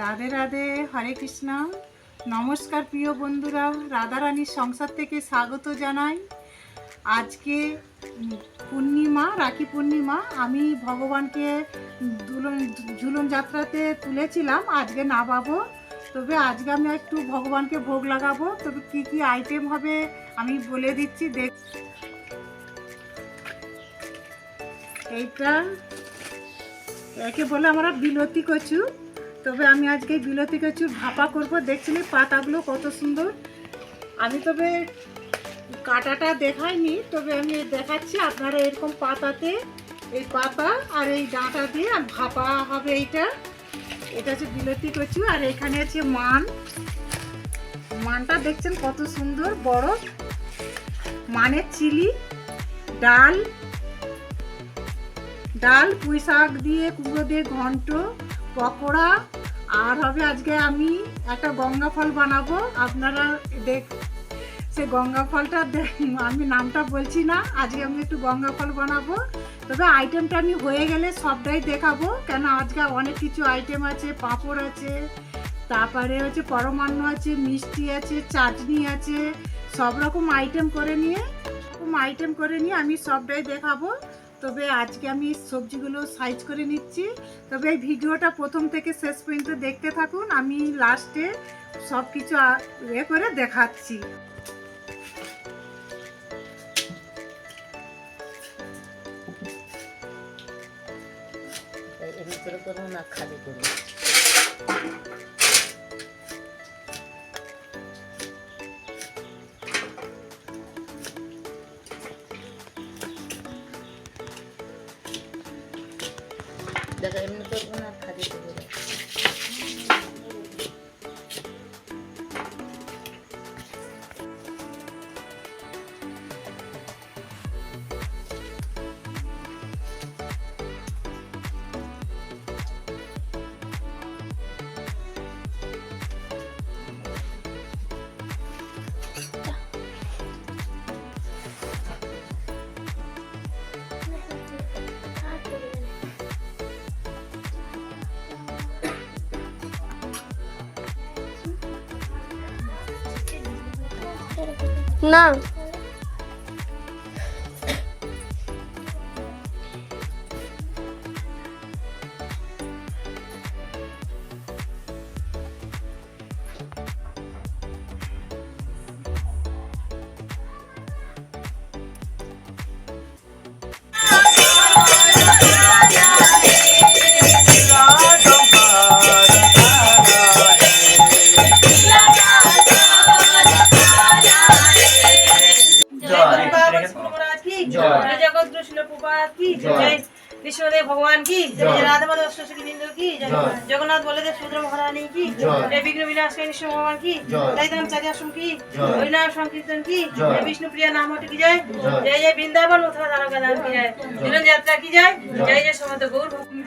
রাধে রাধে, হরে কৃষ্ণ। নমস্কার প্রিয় বন্ধুরা, রাধারানীর সংসার থেকে স্বাগত জানাই। আজকে পূর্ণিমা, রাখি পূর্ণিমা, আমি ভগবানকে দুলন, ঝুলন যাত্রাতে তুলেছিলাম, আজকে না পাবো তবে আজকে আমি একটু ভগবানকে ভোগ লাগাবো। তবে কি কি আইটেম হবে আমি বলে দিচ্ছি, দেখ। এইটা একে বলে আমরা বিলতি কচু। তবে আমি আজকে বিলতি কচুর ভাপা করব। দেখছিলি পাতাগুলো কত সুন্দর। আমি তবে কাটাটা দেখাইনি, তবে আমি দেখাচ্ছি আপনারা এরকম পাতাতে এই পাতা আর এই ডাঁটা দিয়ে আর ভাপা হবে এইটা। এটা হচ্ছে বিলতি কচু আর এখানে আছে মান। মানটা দেখছেন কত সুন্দর, বড়। মানের চিলি, ডাল। ডাল, পুঁই শাক দিয়ে, কুমড়ো দিয়ে ঘন্ট। পকোড়া, আর হবে আজকে আমি একটা গঙ্গা ফল বানাবো। আপনারা দেখ, সে গঙ্গা ফলটা আমি নামটা বলছি না, আজকে আমি একটু গঙ্গা ফল বানাবো। তবে আইটেমটা আমি হয়ে গেলে সবটাই দেখাবো, কেন আজকে অনেক কিছু আইটেম আছে, পাঁপড় আছে, তারপরে হচ্ছে পরমান্ন আছে, মিষ্টি আছে, চাটনি আছে, সব রকম আইটেম করে নিয়ে আইটেম করে নিয়ে আমি সবটাই দেখাবো। তবে আজকে আমি সবজিগুলো সাইজ করে নিচ্ছি। তবে এই ভিডিওটা প্রথম থেকে শেষ পর্যন্ত দেখতে থাকুন। আমি লাস্টে সব কিছু ইয়ে করে দেখাচ্ছি। খালি দেখো এমনি করব না খালি করব না প্রপাত কি? জয়। কৃষ্ণদেব ভগবান কি? জয়। রাধা মাধব সরস্বতী বিন্দু কি? জয় জগন্নাথ বলদেব সুদ্র মহারানী কি? জয়। বিঘ্ন বিনাশ কৃষ্ণ ভগবান কি? জয়। দাম চারি আসম কি? হরিনাম সংকীর্তন কি? জয়। বিষ্ণু প্রিয়া নাম হটে কি জয়? জয়। জয় বৃন্দাবন মথুরা দ্বারকা দান কি জয়? দিলন যাত্রা কি জয়? জয়। জয় সমত গৌর বই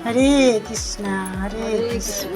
হরে কৃষ্ণ হরে কৃষ্ণ।